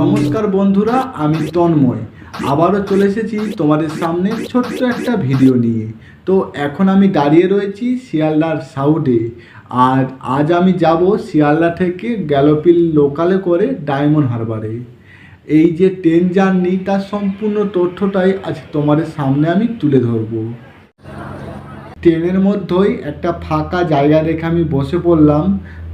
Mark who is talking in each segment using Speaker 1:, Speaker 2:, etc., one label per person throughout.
Speaker 1: নমস্কার বন্ধুরা, আমি তন্ময়। আবারও চলে এসেছি তোমাদের সামনে ছোট্ট একটা ভিডিও নিয়ে। তো এখন আমি দাঁড়িয়ে রয়েছি শিয়ালদার সাউডে। আর আজ আমি যাব শিয়ালদা থেকে গ্যালোপিল লোকালে করে ডায়মন্ড হারবারে এই যে ট্রেন জার্নি তার সম্পূর্ণ তথ্যটাই আজ তোমাদের সামনে আমি তুলে ধরবো। ট্রেনের মধ্যেই একটা ফাঁকা জায়গা রেখে আমি বসে পড়লাম।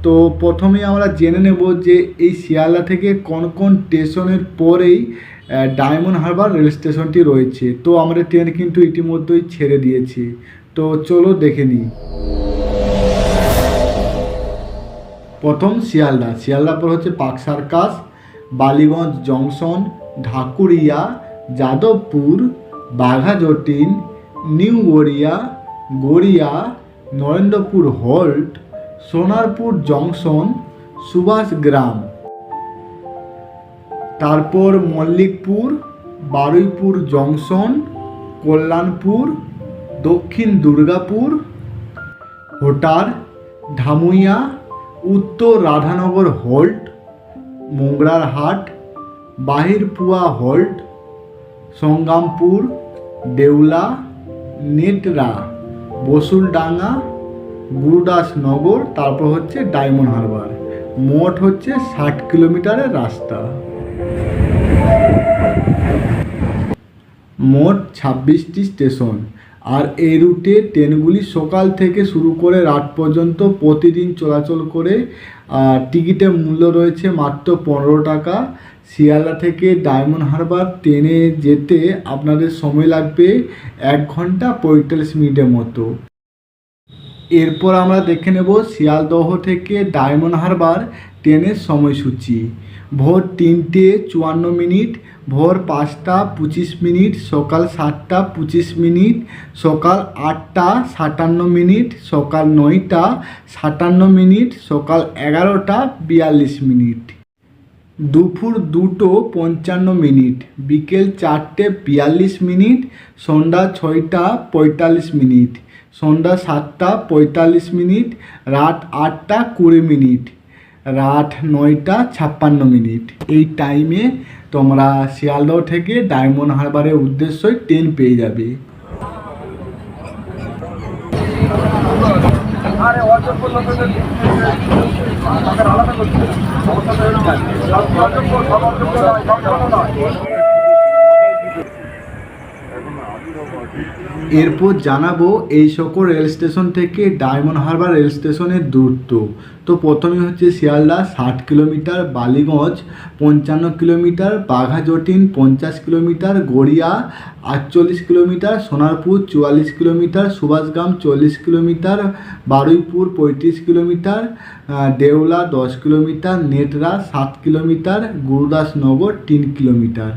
Speaker 1: তো প্রথমে আমরা জেনে নেব যে এই শিয়ালদা থেকে কোন কোন স্টেশনের পরেই ডায়মন্ড হারবার রেল স্টেশনটি রয়েছে। তো আমাদের ট্রেন কিন্তু ইতিমধ্যেই ছেড়ে দিয়েছে। তো চলো দেখে নিই। প্রথম শিয়ালদা। শিয়ালদার পর হচ্ছে Park Circus, Ballygunge junction, Dhakuria, Jadavpur Baghajatin New Garia Garia, Narendrapur halt Sonarpur junction Subhashgram. তারপর মল্লিকপুর, বারুইপুর জংশন, কল্যাণপুর, দক্ষিণ দুর্গাপুর হোটার ধামুইয়া উত্তর রাধানগর হল্ট মোংরার হাট বাহিরপুয়া হল্ট, সংগ্রামপুর, দেউলা, নেটরা, বসুলডাঙ্গা গুরুদাসনগর, তারপর হচ্ছে ডায়মন্ড হারবার। মোট হচ্ছে ষাট কিলোমিটারের রাস্তা। মোট ছাব্বিশটি স্টেশন। আর এই রুটে ট্রেনগুলি সকাল থেকে শুরু করে রাত পর্যন্ত প্রতিদিন চলাচল করে। আর টিকিটের মূল্য রয়েছে মাত্র পনেরো টাকা। শিয়ালদা থেকে ডায়মন্ড হারবার ট্রেনে যেতে আপনাদের সময় লাগবে এক ঘণ্টা পঁয়তাল্লিশ মিনিটের মতো। এরপর আমরা দেখে নেব শিয়ালদহ থেকে ডায়মন্ড হারবার ট্রেনের সময়সূচি। ভোর তিনটে চুয়ান্ন মিনিট, ভোর পাঁচটা পঁচিশ মিনিট, সকাল সাতটা পঁচিশ মিনিট, সকাল আটটা সাতান্ন মিনিট, সকাল নয়টা সাতান্ন মিনিট, সকাল এগারোটা বিয়াল্লিশ মিনিট। দুপুর দুটো পঞ্চান্ন মিনিট, বিকেল চারটে বিয়াল্লিশ মিনিট, সন্ধ্যা ছয়টা পঁয়তাল্লিশ মিনিট। সন্ধ্যা সাতটা পঁয়তাল্লিশ মিনিট, রাত আটটা কুড়ি মিনিট, রাত নয়টা ছাপ্পান্ন মিনিট। এই টাইমে তোমরা শিয়ালদহ থেকে ডায়মন্ড হারবারের উদ্দেশ্যই ট্রেন পেয়ে যাবে।
Speaker 2: আলাদা
Speaker 1: এরপর জানাব এই সকল রেল স্টেশন থেকে ডায়মন্ড হারবার রেল স্টেশনের দূরত্ব। তো প্রথমে হচ্ছে শিয়ালদা, ষাট কিলোমিটার, বালিগঞ্জ, পঞ্চান্ন কিলোমিটার, বাঘাজটিন, পঞ্চাশ কিলোমিটার, গড়িয়া, আটচল্লিশ কিলোমিটার, সোনারপুর, চুয়াল্লিশ কিলোমিটার, সুভাষগ্রাম, চল্লিশ কিলোমিটার, বারুইপুর, পঁয়ত্রিশ কিলোমিটার দেউলা দশ কিলোমিটার, নেটরা, সাত কিলোমিটার, গুরুদাসনগর, তিন কিলোমিটার।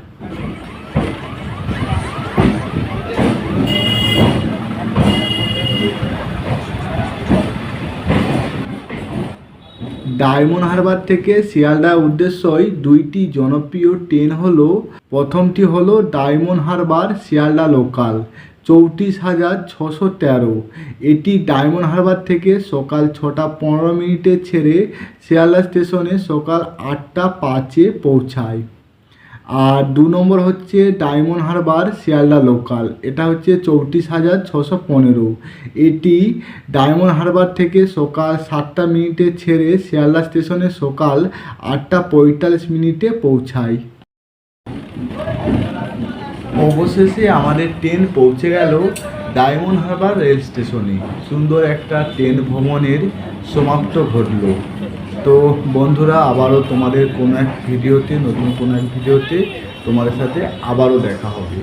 Speaker 1: ডায়মন্ড হারবার থেকে শিয়ালদার উদ্দেশ্যই দুইটি জনপ্রিয় ট্রেন হলো, প্রথমটি হলো ডায়মন্ড হারবার শিয়ালদা লোকাল, চৌত্রিশ হাজার ছশো তেরো। এটি ডায়মন্ড হারবার থেকে সকাল ছটা পনেরো মিনিটে ছেড়ে শিয়ালদা স্টেশনে সকাল আটটা পাঁচে পৌঁছায়। আর দু নম্বর হচ্ছে ডায়মন্ড হারবার, শিয়ালদা লোকাল। এটা হচ্ছে চৌত্রিশ হাজার ছশো পনেরো। এটি ডায়মন্ড হারবার থেকে সকাল সাতটা মিনিটে ছেড়ে শিয়ালদা স্টেশনে সকাল আটটা পঁয়তাল্লিশ মিনিটে পৌঁছায়। অবশেষে আমাদের ট্রেন পৌঁছে গেল ডায়মন্ড হারবার রেল স্টেশনে। সুন্দর একটা ট্রেন ভ্রমণের সমাপ্ত ঘটলো। তো বন্ধুরা, আবারও তোমাদের কোনো এক ভিডিওতে, নতুন কোনো এক ভিডিওতে তোমাদের সাথে আবারও দেখা হবে।